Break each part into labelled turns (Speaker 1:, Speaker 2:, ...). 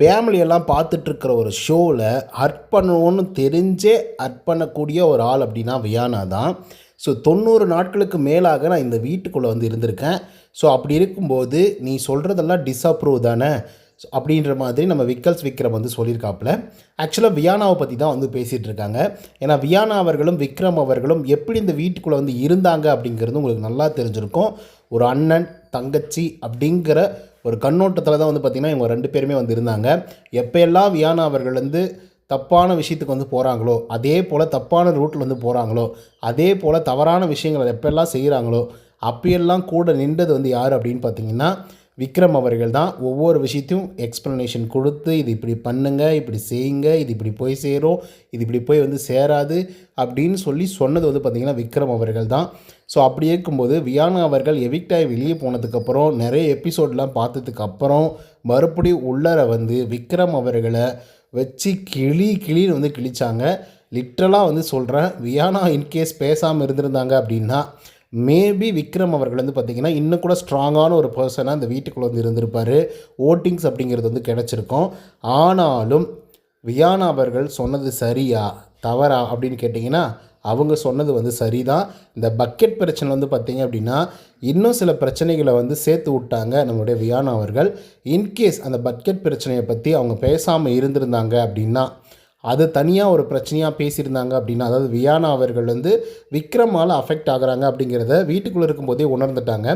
Speaker 1: ஃபேமிலியெல்லாம் பார்த்துட்ருக்கிற ஒரு ஷோவில் ஹர்ட் பண்ணணும்னு தெரிஞ்சே ஹர்ட் பண்ணக்கூடிய ஒரு ஆள் அப்படின்னா வியானா தான். ஸோ தொண்ணூறு நாட்களுக்கு மேலாக நான் இந்த வீட்டுக்குள்ளே வந்து இருந்திருக்கேன். ஸோ அப்படி இருக்கும்போது நீ சொல்கிறதெல்லாம் டிஸ்அப்ரூவ் தானே? ஸோ அப்படின்ற மாதிரி நம்ம விக்கல்ஸ் விக்ரம் வந்து சொல்லியிருக்காப்புல. ஆக்சுவலாக வியானாவை பற்றி தான் வந்து பேசிகிட்டு இருக்காங்க ஏன்னா வியானா அவர்களும் விக்ரம் அவர்களும் எப்படி இந்த வீட்டுக்குள்ளே வந்து இருந்தாங்க அப்படிங்கிறது உங்களுக்கு நல்லா தெரிஞ்சிருக்கும். ஒரு அண்ணன் தங்கச்சி அப்படிங்கிற ஒரு கண்ணோட்டத்தில் தான் வந்து பார்த்திங்கன்னா இவங்க ரெண்டு பேருமே வந்து இருந்தாங்க. எப்போயெல்லாம் வியானா அவர்கள் வந்து தப்பான விஷயத்துக்கு வந்து போகிறாங்களோ அதே போல் தப்பான ரூட்டில் வந்து போகிறாங்களோ அதே போல் தவறான விஷயங்களை எப்பெல்லாம் செய்கிறாங்களோ அப்பயெல்லாம் கூட நின்றது வந்து யார் அப்படின்னு பார்த்தீங்கன்னா விக்ரம் அவர்கள் தான் ஒவ்வொரு விஷயத்தையும் எக்ஸ்ப்ளனேஷன் கொடுத்து இது இப்படி பண்ணுங்க இப்படி செய்யுங்க இது இப்படி போய் சேரும் இது இப்படி போய் வந்து சேராது அப்படின்னு சொல்லி சொன்னது வந்து பார்த்திங்கன்னா விக்ரம் அவர்கள் தான். ஸோ அப்படி இருக்கும்போது வியானா அவர்கள் எவிக்டாய் வெளியே போனதுக்கப்புறம் நிறைய எபிசோட்லாம் பார்த்ததுக்கப்புறம் மறுபடியும் உள்ளர வந்து விக்ரம் அவர்களை வச்சு கிளி கிளின்னு வந்து கிழிச்சாங்க. லிட்ரலாக வந்து சொல்கிறேன் வியானா இன்கேஸ் பேசாமல் இருந்திருந்தாங்க அப்படின்னா மேபி விக்ரம் அவர்கள் வந்து பார்த்திங்கன்னா இன்னும் கூட ஸ்ட்ராங்கான ஒரு பர்சனாக அந்த வீட்டுக்குள்ளே வந்து இருந்திருப்பார். ஓட்டிங்ஸ் அப்படிங்கிறது வந்து கிடச்சிருக்கும். ஆனாலும் வியானா அவர்கள் சொன்னது சரியா தவறா அப்படின்னு கேட்டிங்கன்னா அவங்க சொன்னது வந்து சரிதான். இந்த பக்கெட் பிரச்சனை வந்து பார்த்திங்க அப்படின்னா இன்னும் சில பிரச்சனைகளை வந்து சேர்த்து விட்டாங்க நம்மளுடைய வியானா அவர்கள். இன்கேஸ் அந்த பக்கெட் பிரச்சனையை பற்றி அவங்க பேசாமல் இருந்திருந்தாங்க அப்படின்னா அது தனியாக ஒரு பிரச்சனையாக பேசியிருந்தாங்க அப்படின்னா அதாவது வியானா அவர்கள் வந்து விக்ரமால் அஃபெக்ட் ஆகுறாங்க அப்படிங்கிறத வீட்டுக்குள்ளே இருக்கும்போதே உணர்ந்துட்டாங்க.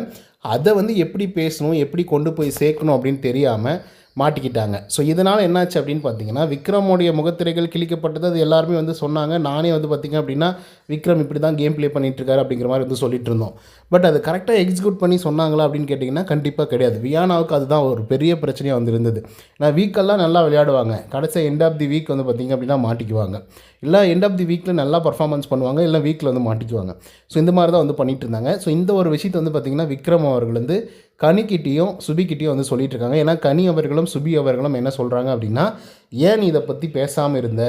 Speaker 1: அதை வந்து எப்படி பேசணும் எப்படி கொண்டு போய் சேர்க்கணும் அப்படின்னு தெரியாமல் மாட்டிக்கிட்டாங்க. ஸோ இதனால் என்னாச்சு அப்படின்னு பார்த்தீங்கன்னா விக்ரமோடைய முகத்திரைகள் கிழிக்கப்பட்டது அது எல்லாருமே வந்து சொன்னாங்க. நானே வந்து பார்த்திங்க அப்படின்னா விக்ரம் இப்படி தான் கேம் ப்ளே பண்ணிகிட்ருக்காரு அப்படிங்கிற மாதிரி வந்து சொல்லிட்டு இருந்தோம். பட் அது கரெக்டாக எக்ஸிக்யூட் பண்ணி சொன்னாங்களா அப்படின்னு கேட்டிங்கன்னா கண்டிப்பாக கிடையாது. வியானாவுக்கு அதுதான் ஒரு பெரிய பிரச்சனையாக வந்து இருந்தது நான் வீக்கெல்லாம் நல்லா விளையாடுவாங்க. கடைசியாக எண்ட் ஆஃப் தி வீக் வந்து பார்த்திங்க அப்படின்னா மாட்டிக்குவாங்க. இல்லை எண்ட் ஆஃப் தி வீக்கில் நல்லா பர்ஃபார்மன்ஸ் பண்ணுவாங்க இல்லை வீக்கில் வந்து மாட்டிக்குவாங்க. ஸோ இந்த மாதிரி தான் வந்து பண்ணிகிட்டு இருந்தாங்க. ஸோ இந்த ஒரு விஷயத்தை வந்து பார்த்திங்கன்னா விக்ரம் அவர்கள் வந்து கனிக்கிட்டேயும் சுபிக்கிட்டேயும் வந்து சொல்லிட்டு இருக்காங்க ஏன்னா கனி அவர்களும் சுபி அவர்களும் என்ன சொல்கிறாங்க அப்படின்னா ஏன் நீ இதை பற்றி பேசாமல் இருந்த?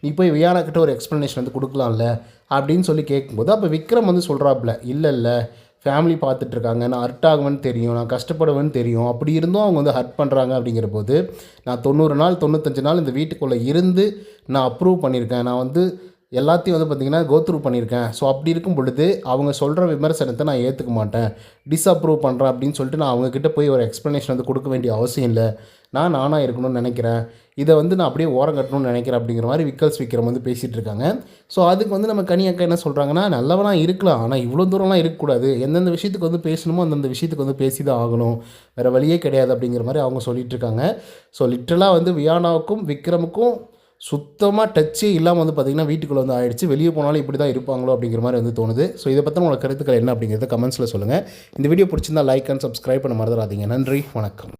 Speaker 1: நீ போய் வியானாக்கிட்ட ஒரு எக்ஸ்ப்ளனேஷன் வந்து கொடுக்கலாம்ல? அப்படின்னு சொல்லி கேட்கும்போது அப்போ விக்ரம் வந்து சொல்கிறாப்புல இல்லை இல்லை. ஃபேமிலி பார்த்துட்ருக்காங்க நான் ஹர்ட் ஆகுவேன்னு தெரியும். நான் கஷ்டப்படுவேன்னு தெரியும். அப்படி இருந்தும் அவங்க வந்து ஹர்ட் பண்ணுறாங்க அப்படிங்கிற போது நான் தொண்ணூறு நாள் தொண்ணூத்தஞ்சு நாள் இந்த வீட்டுக்குள்ளே இருந்து நான் அப்ரூவ் பண்ணியிருக்கேன். நான் வந்து எல்லாத்தையும் வந்து பார்த்திங்கன்னா கோத்ரூ பண்ணியிருக்கேன். ஸோ அப்படி இருக்கும் பொழுது அவங்க சொல்கிற விமர்சனத்தை நான் ஏற்றுக்க மாட்டேன். டிஸ்அப்ரூவ் பண்ணுறேன் அப்படின்னு சொல்லிட்டு நான் அவங்கக்கிட்ட போய் ஒரு எக்ஸ்ப்ளனேஷன் வந்து கொடுக்க வேண்டிய அவசியம் இல்லை. நான் நானாக இருக்கணும்னு நினைக்கிறேன். இதை வந்து நான் அப்படியே ஓரம் கட்டணும்னு நினைக்கிறேன் அப்படிங்கிற மாதிரி விக்கல்ஸ் விக்ரம் வந்து பேசிகிட்டு இருக்காங்க. ஸோ அதுக்கு வந்து நம்ம கனி அக்கா என்ன சொல்கிறாங்கன்னா நல்லவனாக இருக்கலாம். ஆனால் இவ்வளோ தூரம்லாம் இருக்கக்கூடாது. எந்தெந்த விஷயத்துக்கு வந்து பேசணுமோ அந்தந்த விஷயத்துக்கு வந்து பேசி தான் ஆகணும். வேறு வழியே கிடையாது அப்படிங்கிற மாதிரி அவங்க சொல்லிட்டு இருக்காங்க. ஸோ லிட்ரலாக வந்து வியானாவுக்கும் விக்ரமுக்கும் சுத்தமாக டச்சே இல்லாமல் வந்து பார்த்திங்கன்னா வீட்டுக்குள்ளே வந்து ஆயிடுச்சு. வெளியே போனாலும் இப்படி தான் இருப்பாங்களோ அப்படிங்கிற மாதிரி வந்து தோணுது. ஸோ இதை பற்றின உங்களோட கருத்துக்கள் என்ன அப்படிங்கிறத கமெண்ட்ஸில் சொல்லுங்கள் இந்த வீடியோ பிடிச்சிருந்தா லைக் அண்ட் சப்ஸ்கிரைப் பண்ண மறந்துடாதீங்க. நன்றி. வணக்கம்.